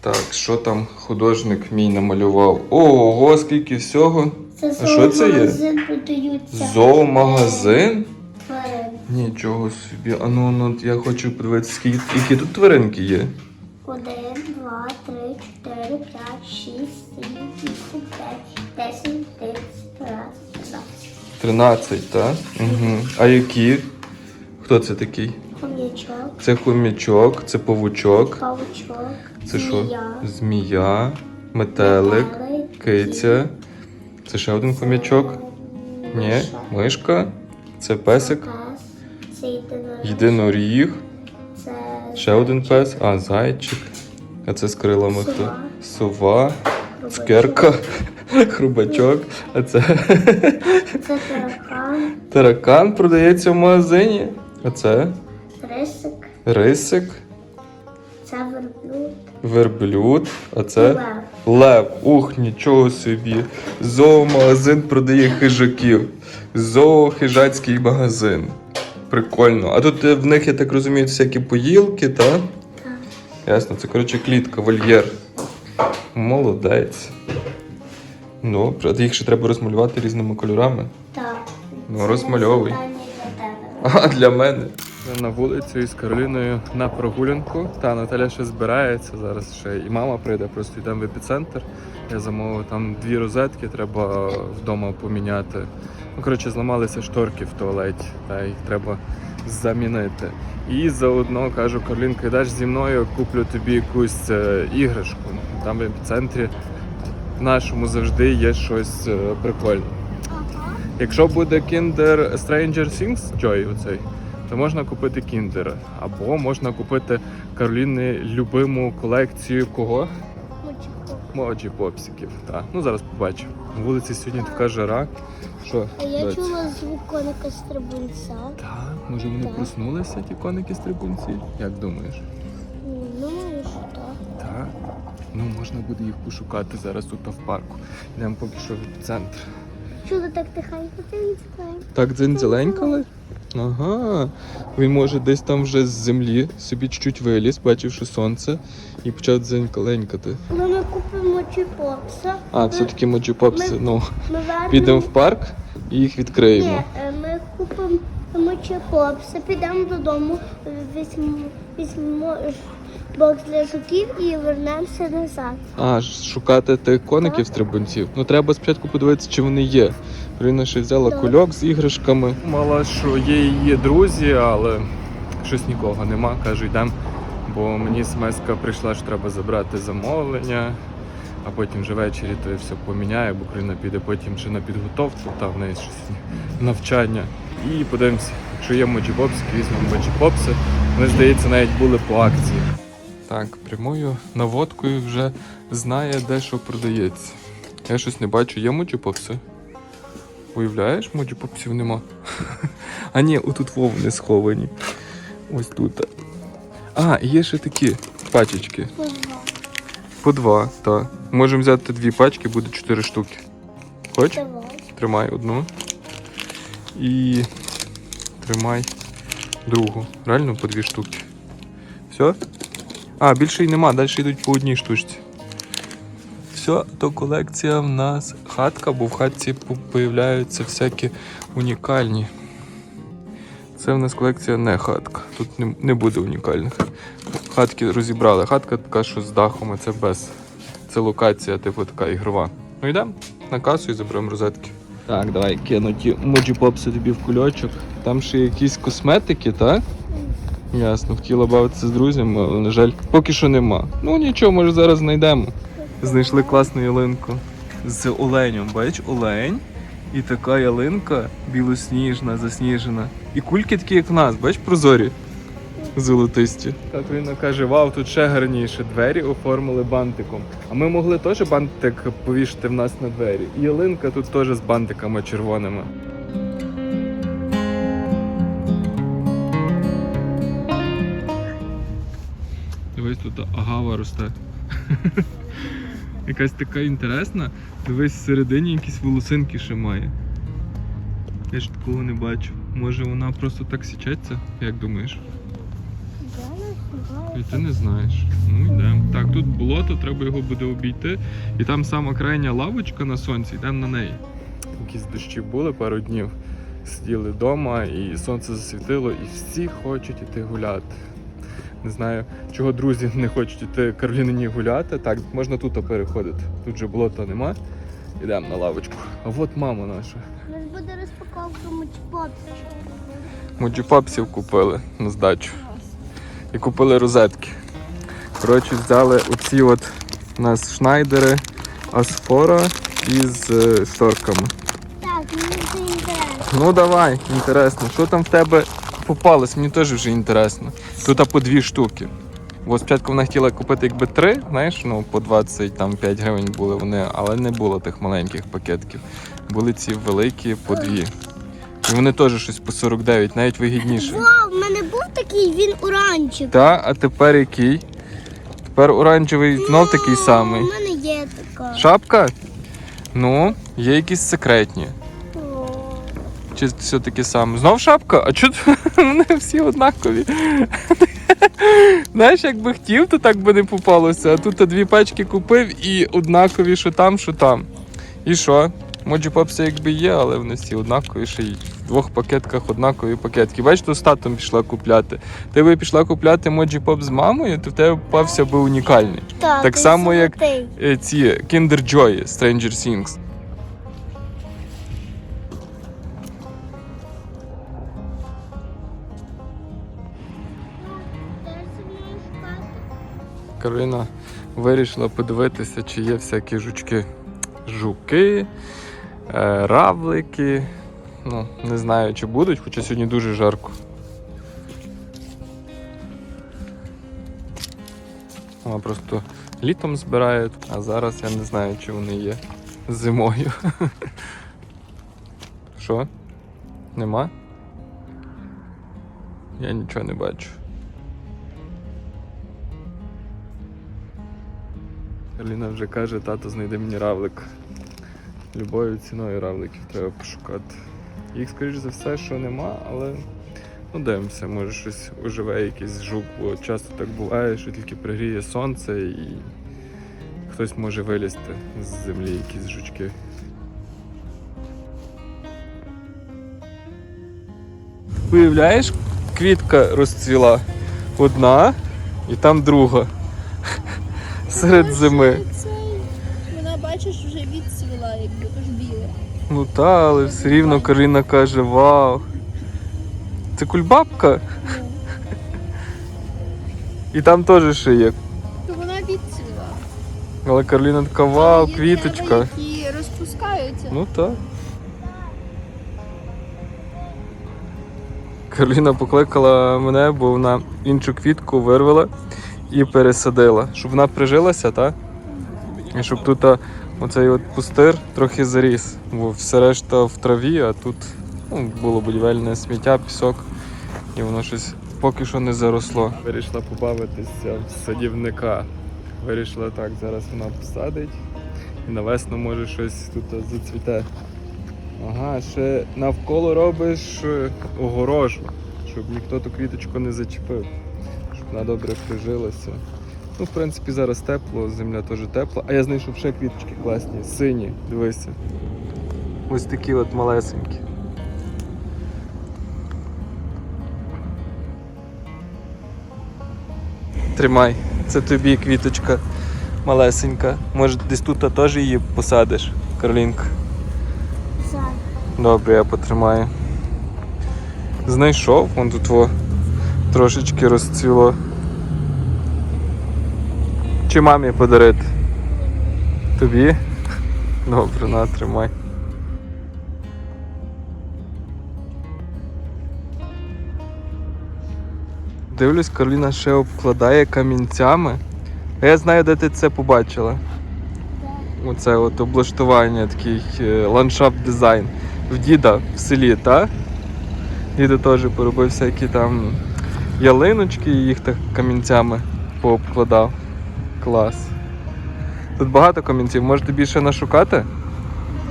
Так, що там художник мій намалював? Ого, скільки всього. Це А що це є? зоомагазин. Зоомагазин? Тварин. Нічого собі. А ну, ну я хочу подивитися, скільки які тут тваринки є. Один, два, три, чотири, п'ять, шість, сім, вісім, п'ять, десять, одинадцять, дванадцять, тринадцять. 13, так? Угу. А які? Хто це такий? Хом'ячок, Це хомячок, це павучок, павучок, це що? змія, метелик, киця. Це ще один хомячок. Ні, мишка. Це песик, єдиноріг. ще один пес, а зайчик. А це з крилами хто? Сова. Сова, хрубачок. А це Це таракан, таракан продається в магазині. А це рисик, рисик, верблюд, а це лев. лев. Ух, нічого собі. Зоомагазин продає хижаків. Зоохижацький магазин. Прикольно. А тут е, в них, я так розумію, всякі поїлки, та? Так. Ясно, це коротше клітка, вольєр. Молодець. Ну, правда, їх ще треба розмалювати різними кольорами. Так. Ну, розмальовуй. А для мене. На вулицю із Кароліною на прогулянку. Та Наталя ще збирається. Зараз ще і мама прийде, просто йдемо в епіцентр. Я замовив там дві розетки, треба вдома поміняти. Ну, коротше, зламалися шторки в туалеті, та їх треба замінити. І заодно кажу, Каролінка, йдеш зі мною, куплю тобі якусь е, іграшку. Там в епіцентрі в нашому завжди є щось е, прикольне. Якщо буде Kinder Stranger Things Joy оцей, то можна купити Kinder. Або можна купити Кароліни любиму колекцію кого? Моджі попсиків. Так. Ну зараз побачимо. На вулиці сьогодні така жара. Що? А я доць? чула звук коника стрибунця. Так, може вони Так. проснулися, ті коники стрибунці? Як думаєш? Ну, що так? Так. Ну, можна буде їх пошукати зараз тут в парку. Йдемо поки що в епіцентр. Чула так тихенько, ти відсклеїв. Так дзензеленькали? Ага. Він може десь там вже з землі собі чуть-чуть виліз, бачивши сонце, і почав дзенькаленькати. Ну, ми купимо чіпопса, А, все-таки моджіпопси. Ну, ми вернемо... підемо в парк і їх відкриємо. Ні, е, ми купимо мочепопса, підемо додому, візьмемо, візьмемо бокс для жуків і вернемося назад. А, шукати тих коників стрибунців. Ну треба спочатку подивитися, чи вони є. Рина ще взяла Так. кульок з іграшками. Мала, що є її друзі, але щось нікого нема. Кажу, йдемо. Бо мені смс-ка прийшла, що треба забрати замовлення, а потім вже ввечері то я все поміняє, бо Крина піде потім ще на підготовку, та в неї щось навчання. І подивимося, якщо є моджібопси, візьмемо моджібопси. Вони, здається, навіть були по акції. Так, прямою наводкою вже знає, де що продається. Я щось не бачу, є моджіпопси? Уявляєш, моджіпопсів нема. А ні, отут вовни сховані. Ось тут. А, є ще такі пачечки. По два, так. Можемо взяти дві пачки, буде чотири штуки. Хоч? Давай. Тримай одну. І тримай другу. Реально по дві штуки. Все? А, більше й нема, далі йдуть по одній штучці. Все, то колекція в нас хатка, бо в хатці по- появляються всякі унікальні. Це в нас колекція не хатка. Тут не, не буде унікальних. Хатки розібрали. Хатка така, що з дахом, а це без. Це локація, типу така ігрова. Ну йдемо на касу і заберемо розетки. Так, давай кину ті моджі-попси тобі в кульочок. Там ще якісь косметики, так? Ясно, хотіла бавитися з друзями, але, на жаль, поки що нема. Ну нічого, може зараз знайдемо. Знайшли класну ялинку з оленем. Бач, олень. І така ялинка білосніжна, засніжена. І кульки такі, як в нас, бач, прозорі. Золотисті. Так він каже: вау, тут ще гарніше. Двері оформили бантиком. А ми могли теж бантик повішати в нас на двері. І ялинка тут теж з бантиками червоними. Тут агава росте. Якась така інтересна. Дивись, всередині якісь волосинки ще має. Я ж такого не бачу. Може вона просто так січеться, як думаєш? І ти не знаєш. Ну йдемо. Так, тут болото, треба його буде обійти. І там сама крайня лавочка на сонці, йдемо на неї. Якісь дощі були пару днів. Сиділи вдома і сонце засвітило, і всі хочуть іти гуляти. Не знаю, чого друзі не хочуть іти Каролінині гуляти. Так, можна тут переходити. Тут же болота нема. Йдемо на лавочку. А от мама наша. У нас буде розпаковка мочпопса. Моджіпапсів купили на здачу. І купили розетки. Коротше, взяли оці от у нас шнайдери Асфора із е, шторками. Так, мені це інтересно. Ну давай, інтересно, що там в тебе попалось? Мені теж вже інтересно. Тут а по дві штуки. Бо спочатку вона хотіла купити якби три, знаєш, ну по 25 гривень були вони, але не було тих маленьких пакетків. Були ці великі по дві. І вони теж щось по 49, навіть вигідніше. Вау, в мене був такий, він оранжевий. Та, а тепер який? Тепер оранжевий знов такий У мене є така. Шапка? Ну, є якісь секретні. Чи все таке саме? Знов шапка? А чого вони всі однакові? Знаєш, якби хотів, то так би не попалося. А тут дві пачки купив і однакові, що там, що там. І що? Моджі попси якби є, але вони всі однакові, ще й в двох пакетках однакові пакетки. Бачиш, то з татом пішла купляти. Ти би пішла купляти моджі поп з мамою, то в тебе попався би унікальний. Так, Так само, як- золотий. Е, Ці Kinder Joy Stranger Things. Кароліна вирішила подивитися, чи є всякі жучки. Жуки, е, равлики. Ну, не знаю, чи будуть, хоча сьогодні дуже жарко. Вона просто літом збирає, а зараз я не знаю, чи вони є зимою. Що? Нема? Я нічого не бачу. Аліна вже каже, тато знайде мені равлик. Любою ціною равликів треба пошукати. Їх, скоріш за все, що нема, але ну дивимося, може щось оживе якийсь жук, бо часто так буває, що тільки пригріє сонце і хтось може вилізти з землі якісь жучки. Уявляєш, квітка розцвіла одна і там друга. Серед зими. Вона, бачиш, вже відцвіла, якби тож біле. Ну та, але все рівно Карина каже, вау. Це кульбабка? І там теж ще є. То вона відцвіла. Але Кароліна така, вау, Є квіточка. дерева, які розпускаються. Ну так. Кароліна покликала мене, бо вона іншу квітку вирвала і пересадила, щоб вона прижилася, так? І щоб тут оцей от пустир трохи заріс, бо все решта в траві, а тут ну, було будівельне сміття, пісок, і воно щось поки що не заросло. Вирішила побавитися в садівника. Вирішила так, зараз вона посадить. І на весну може щось тут зацвіте. Ага, ще навколо робиш е, огорожу, щоб ніхто ту квіточку не зачепив, вона добре прижилася. Ну, в принципі, зараз тепло, земля теж тепла. А я знайшов ще квіточки класні, сині, дивися. Ось такі от малесенькі. Тримай, це тобі квіточка малесенька. Може десь тут теж її посадиш, Каролінка. Зараз. Добре, я потримаю. Знайшов, вон тут во трошечки розцвіло. Чи мамі подарити? Тобі? Добре, на, тримай. Дивлюсь, Кароліна ще обкладає камінцями. Я знаю, де ти це побачила. Оце от облаштування, такий е, ландшафт дизайн. В діда в селі, так? Діда теж поробив всякі там ялиночки і їх так камінцями пообкладав. Клас. Тут багато камінців, можете більше нашукати,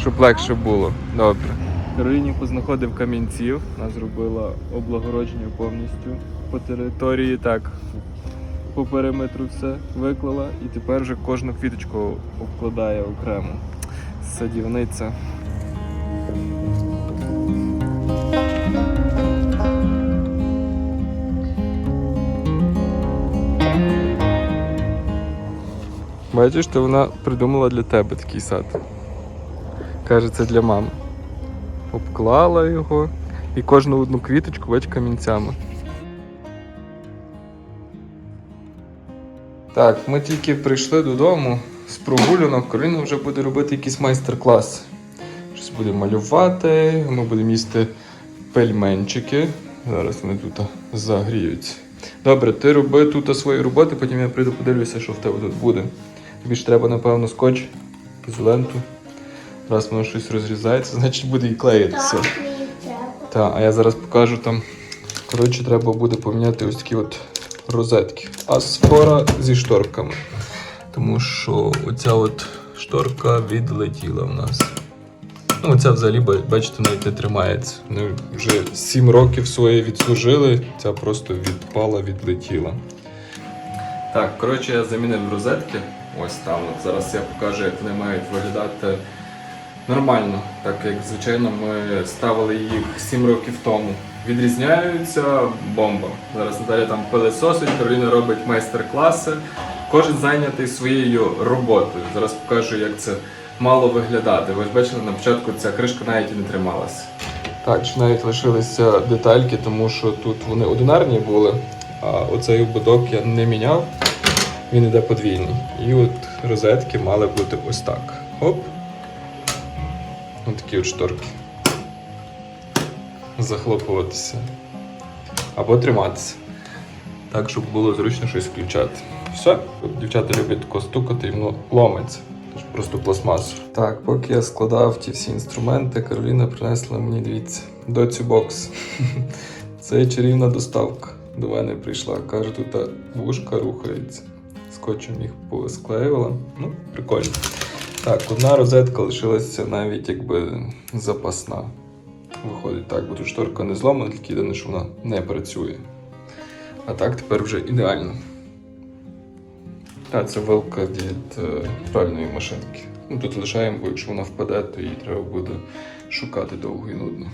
щоб легше було. Добре. Кароліні познаходив камінців, вона зробила облагородження повністю по території, так, по периметру все виклала і тепер вже кожну квіточку обкладає окремо. Садівниця. Бачиш, то вона придумала для тебе такий сад. Каже, це для мами. Обклала його і кожну одну квіточку бач камінцями. Так, ми тільки прийшли додому з прогулянок. Кароліна вже буде робити якийсь майстер-клас. Щось буде малювати, ми будемо їсти пельменчики. Зараз вони тут загріються. Добре, ти роби тут свої роботи, потім я прийду подивлюся, що в тебе тут буде. Тобі ж треба, напевно, скотч, ізоленту. Раз воно щось розрізається, значить буде і клеїтися. Так, мені треба. Так, а я зараз покажу там. Коротше, треба буде поміняти ось такі от розетки. Асфора зі шторками. Тому що оця от шторка відлетіла в нас. Ну, оця взагалі, бачите, навіть не тримається. Вони вже 7 років своє відслужили, ця просто відпала, відлетіла. Так, коротше, я замінив розетки. Ось там. От зараз я покажу, як вони мають виглядати нормально, так як звичайно ми ставили їх 7 років тому. Відрізняються бомба. Зараз Наталя там пилесосить, Кароліна робить майстер-класи. Кожен зайнятий своєю роботою. Зараз покажу, як це мало виглядати. Ви бачили, на початку ця кришка навіть і не трималася. Так, ще навіть лишилися детальки, тому що тут вони одинарні були, а оцей ободок я не міняв. Він іде подвійний. І от розетки мали бути ось так. Оп. Ось такі от шторки. Захлопуватися. Або триматися. Так, щоб було зручно щось включати. Все. Дівчата люблять тако стукати і воно ломиться. Тож просто пластмасу. Так, поки я складав ті всі інструменти, Кароліна принесла мені, дивіться, доцю бокс. Це чарівна доставка. До мене прийшла. Каже, тут вушка рухається. Скотчем їх посклеювала. Ну, прикольно. Так, одна розетка лишилася навіть якби запасна. Виходить так, бо тут шторка не зломана, тільки єдине, що вона не працює. А так тепер вже ідеально. А, це вилка від е, пральної машинки. Ну тут лишаємо, бо якщо вона впаде, то її треба буде шукати довго і нудно.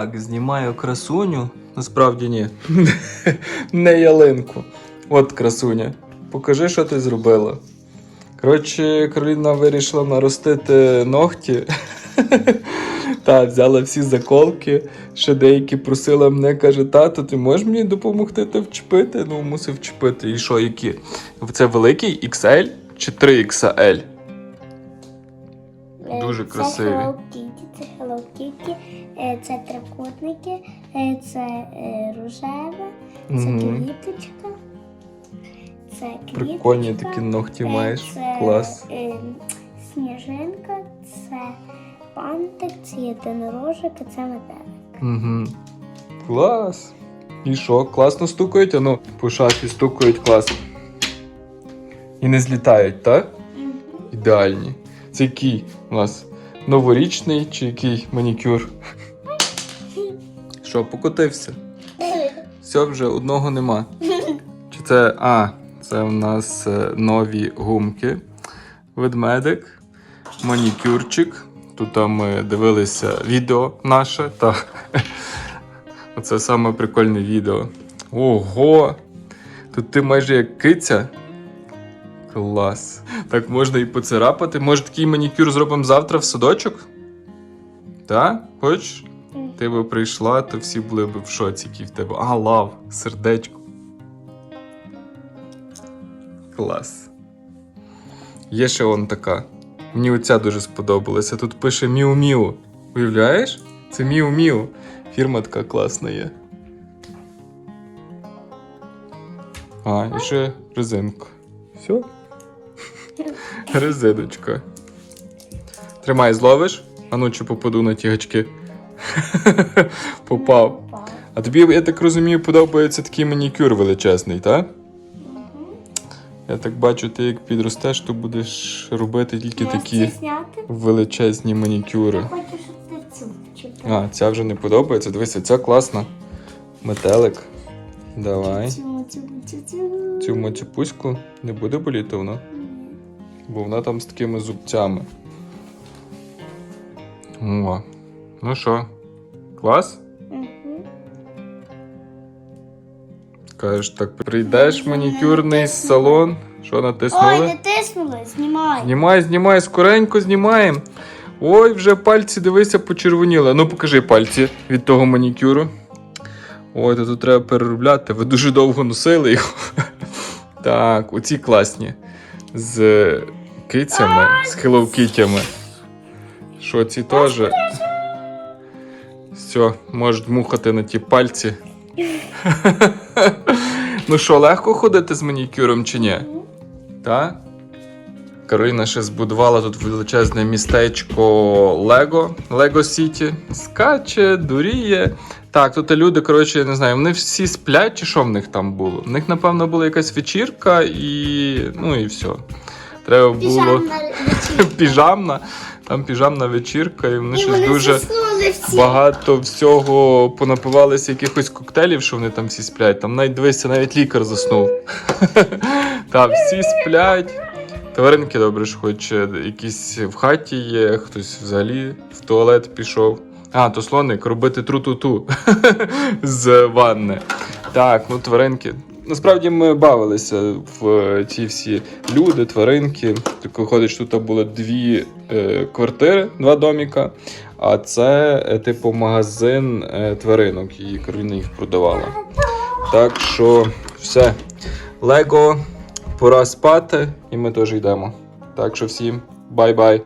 Так, знімаю красуню. Насправді ні. Не ялинку. От красуня. Покажи, що ти зробила. Коротше, Кароліна вирішила наростити ногті. Та, взяла всі заколки. Ще деякі просила мене, каже, тато, ти можеш мені допомогти те вчепити? Ну, мусив вчепити. І що, які? Це великий XL чи 3XL? Дуже Е, красиві. Це Hello е, це трикутники, е, це е, рожеве, це Мгм. квіточка. Це квіточка. Прикольні такі ногті маєш. Це, Клас. сніжинка, це пантик, це єдинорожик, а це метелик. Угу. Клас. І що, класно стукають? Ану, по шафі стукають класно. І не злітають, так? Ідеальні. Це який у нас новорічний чи який манікюр? Що, покотився? Все, вже одного нема. Чи це. А, це у нас е, нові гумки. Ведмедик, манікюрчик. Тут ми дивилися відео наше. Та. Оце саме прикольне відео. Ого! Тут ти майже як киця. Клас. Так можна і поцарапати. Може такий манікюр зробимо завтра в садочок? Так? Хочеш? Ти би прийшла, то всі були б в шоці, який в тебе. А, лав, сердечко. Клас. Є ще он така. Мені оця дуже сподобалася. Тут пише Міу-Міу. Уявляєш? Це Міу-Міу. Фірма така класна є. А, і ще резинка. Все? Резиночка. Тримай, зловиш? А ну чи попаду на ті гачки. Попав. А тобі, я так розумію, подобається такий манікюр величезний, так? Я так бачу, ти як підростеш, то будеш робити тільки такі величезні манікюри. А, ця вже не подобається. Дивися, ця класна. Метелик. Давай. Цю, цю, цю, цю. Цю моцюпуську не буде боліти вона, бо вона там з такими зубцями. О. Ну що, клас? Мгм. Кажеш, так прийдеш в манікюрний салон. Що Ой, натиснули? не тиснули, знімай. Знімай, знімай, скоренько знімаємо. Ой, вже пальці, дивися, почервоніли. Ну, покажи пальці від того манікюру. Ой, то тут треба переробляти. Ви дуже довго носили його. Так, оці класні. З кицями, з хеллоукітями. Що ці теж. Все, можуть мухати на ті пальці. ну що, легко ходити з манікюром чи ні? Так? Кароліна ще збудувала тут величезне містечко Лего, Лего Сіті. Скаче, дуріє. Так, тут люди, коротше, я не знаю, вони всі сплять, чи що в них там було? В них, напевно, була якась вечірка і. ну і все. Треба було Піжамна вечірка. піжамна. Там піжамна вечірка, і вони І щось вони дуже заснули всі. багато всього понапивалися якихось коктейлів, що вони там всі сплять. Там навіть дивися, навіть лікар заснув. Та всі сплять. Тваринки добре ж хоч е, якісь в хаті є, хтось взагалі в туалет пішов. А, то слоник робити тру-ту-ту з ванни. Так, ну тваринки. Насправді ми бавилися в е, ці всі люди, тваринки. Так виходить, що тут було дві е, квартири, два доміка. А це, е, типу, магазин е, тваринок, і Кароліна їх продавала. Так що все. Лего, пора спати, і ми теж йдемо. Так що всім бай-бай.